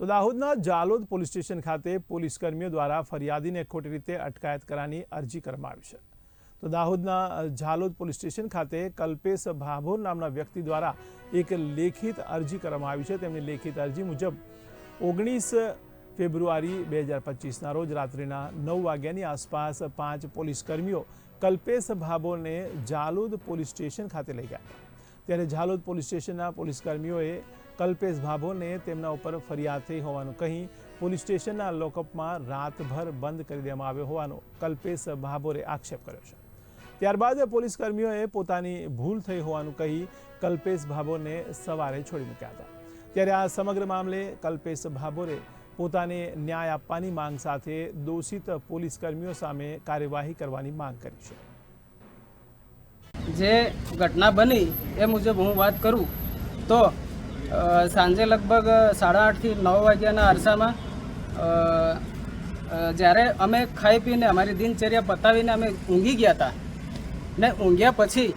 તો દાહોદના Jalod police station ખાતે પોલીસ કર્મીઓ દ્વારા ફરિયાદીને ખોટી રીતે અટકાયત કરવાની અરજી કરવામાં આવી છે. તો દાહોદના ઝાલોદ જાલોદ પોલીસ સ્ટેશન ખાતે કલ્પેશ ભાભોર નામના વ્યક્તિ દ્વારા એક લેખિત અરજી કરવામાં આવી છે. તેમની લેખિત અરજી મુજબ ઓગણીસ ફેબ્રુઆરી બે હજાર પચીસના રોજ રાત્રિના નવ વાગ્યાની આસપાસ પાંચ પોલીસ કર્મીઓ કલ્પેશ ભાભોરને જાલોદ પોલીસ સ્ટેશન ખાતે લઈ ગયા ત્યારે ઝાલોદ પોલીસ સ્ટેશનના પોલીસ કર્મીઓએ કલ્પેશ ભાભોને તેમના ઉપર ફરિયાદ થઈ હોવાનું કહી પોલીસ સ્ટેશનના લોકઅપમાં રાતભર બંધ કરી દેવામાં આવ્યો હોવાનો કલ્પેશ ભાભોરે આક્ષેપ કર્યો છે. ત્યારબાદ પોલીસ કર્મીઓએ પોતાની ભૂલ થઈ હોવાનું કહી કલ્પેશ ભાભોને સવારે છોડી મૂક્યા હતા. ત્યારે આ સમગ્ર મામલે કલ્પેશ ભાભોરે પોતાને ન્યાય આપવાની માંગ સાથે દોષિત પોલીસ કર્મીઓ સામે કાર્યવાહી કરવાની માંગ કરી છે. જે ઘટના બની એ મુજબ હું વાત કરું તો સાંજે લગભગ સાડા આઠથી નવ વાગ્યાના અરસામાં જ્યારે અમે ખાઈ પીને, અમારી દિનચર્યા પતાવીને અમે ઊંઘી ગયા હતા. ને ઊંઘ્યા પછી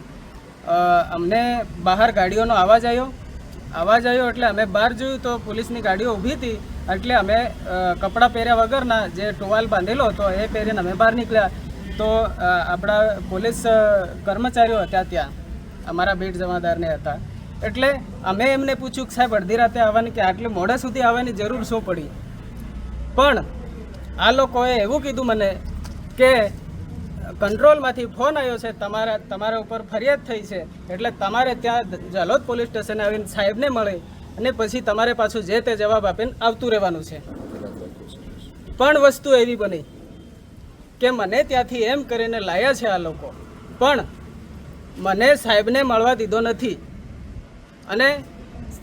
અમને બહાર ગાડીઓનો અવાજ આવ્યો. અવાજ આવ્યો એટલે અમે બહાર જોયું તો પોલીસની ગાડીઓ ઊભી હતી, એટલે અમે કપડાં પહેર્યા વગરના જે ટોવાલ બાંધેલો હતો એ પહેરીને અમે બહાર નીકળ્યા. તો આપણા પોલીસ કર્મચારીઓ હતા ત્યાં, અમારા બેટ જમાદારને હતા. એટલે અમે એમને પૂછ્યું કે સાહેબ, અડધી રાતે આવવાની કે આટલી મોડા સુધી આવવાની જરૂર શું પડી? પણ આ લોકોએ એવું કીધું મને કે કંટ્રોલમાંથી ફોન આવ્યો છે, તમારા તમારા ઉપર ફરિયાદ થઈ છે, એટલે તમારે ત્યાં જાલોદ પોલીસ સ્ટેશને આવીને સાહેબને મળે અને પછી તમારે પાછું જે તે જવાબ આપીને આવતું રહેવાનું છે. પણ વસ્તુ એવી બની કે મને ત્યાંથી એમ કરીને લાયા છે આ લોકો. પણ મને સાહેબને મળવા દીધો નથી. અને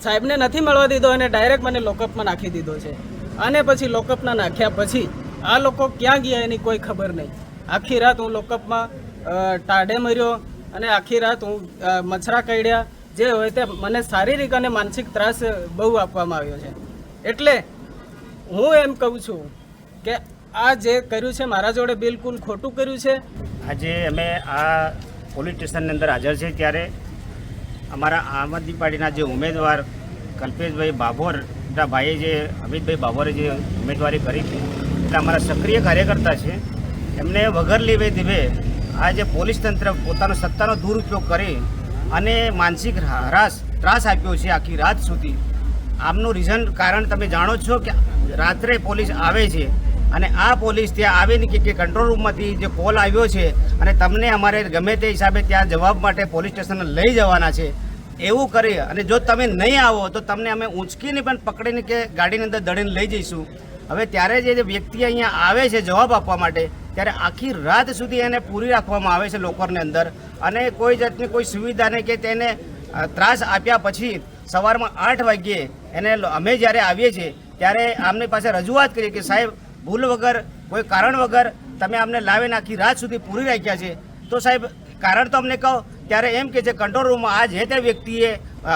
સાહેબને નથી મળવા દીધો અને ડાયરેક્ટ મને લોકઅપમાં નાખી દીધો છે. અને પછી લોકઅપના નાખ્યા પછી આ લોકો ક્યાં ગયા એની કોઈ ખબર નહીં. આખી રાત હું લોકઅપમાં ટાઢે મર્યો અને આખી રાત હું મચ્છરા કરડ્યા જે હોય તે મને શારીરિક અને માનસિક ત્રાસ બહુ આપવામાં આવ્યો છે. એટલે હું એમ કહું છું કે આ જે કર્યું છે મારા જોડે બિલકુલ ખોટું કર્યું છે. આજે અમે આ પોલીસ સ્ટેશનની અંદર હાજર છે ત્યારે અમારા આમ આદમી પાર્ટીના જે ઉમેદવાર કલ્પેશભાઈ બાભોરના ભાઈએ જે, અમિતભાઈ બાભોરે જે ઉમેદવારી કરી છે, એટલે અમારા સક્રિય કાર્યકર્તા છે, એમને વગર લીવે દીવે આ જે પોલીસ તંત્ર પોતાનો સત્તાનો દુરુપયોગ કરી અને માનસિક હરાસ ત્રાસ આપ્યો છે આખી રાત સુધી. આમનું રીઝન કારણ તમે જાણો છો કે રાત્રે પોલીસ આવે છે અને આ પોલીસ ત્યાં આવીને કે કંટ્રોલ રૂમમાંથી જે કોલ આવ્યો છે અને તમને અમારે ગમે તે હિસાબે ત્યાં જવાબ માટે પોલીસ સ્ટેશને લઈ જવાના છે, એવું કરી. અને જો તમે નહીં આવો, તો તમને અમે ઊંચકીને પણ પકડીને કે ગાડીની અંદર દળીને લઈ જઈશું. હવે ત્યારે જે વ્યક્તિ અહીંયા આવે છે જવાબ આપવા માટે, ત્યારે આખી રાત સુધી એને પૂરી રાખવામાં આવે છે લોકરની અંદર. અને કોઈ જાતની કોઈ સુવિધા નહીં કે તેને ત્રાસ આપ્યા પછી સવારમાં આઠ વાગ્યે એને અમે જ્યારે આવીએ છીએ, ત્યારે આમની પાસે રજૂઆત કરીએ કે સાહેબ ભૂલ વગર, કોઈ કારણ વગર તમે અમને લાવીને આખી રાત સુધી પૂરી રાખ્યા છે. તો સાહેબ, કારણ તો અમને કહો, ત્યારે એમ કે છે કંટ્રોલ રૂમમાં આ જે તે વ્યક્તિએ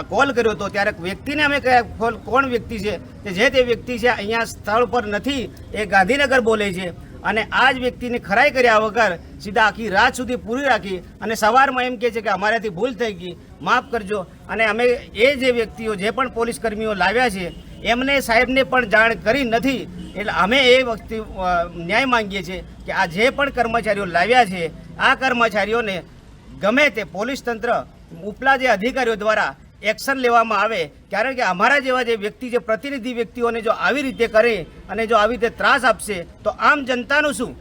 કોલ કર્યો હતો, ત્યારે વ્યક્તિને અમે કહ્યા કોણ વ્યક્તિ છે? કે જે તે વ્યક્તિ છે, અહીંયા સ્થળ પર નથી, એ ગાંધીનગર બોલે છે. અને આ જ વ્યક્તિને ખરાઈ કર્યા વગર સીધા આખી રાત સુધી પૂરી રાખી. અને સવારમાં એમ કહે છે કે, અમારાથી ભૂલ થઈ ગઈ, માફ કરજો. અને અમે એ જે વ્યક્તિઓ, જે પણ પોલીસ કર્મીઓ લાવ્યા છે, એમને સાહેબને પણ જાણ કરી નથી. એટલે અમે એ વખતે ન્યાય માંગીએ છીએ કે આ જે પણ કર્મચારીઓ લાવ્યા છે, આ કર્મચારીઓને ગમે તે પોલીસ તંત્ર, ઉપલા જે અધિકારીઓ દ્વારા એક્શન લેવામાં આવે, કારણ કે અમારા જેવા જે વ્યક્તિ જે પ્રતિનિધિ વ્યક્તિઓને જો આવી રીતે કરે અને જો આવી રીતે ત્રાસ આપશે, તો આમ જનતાનું શું?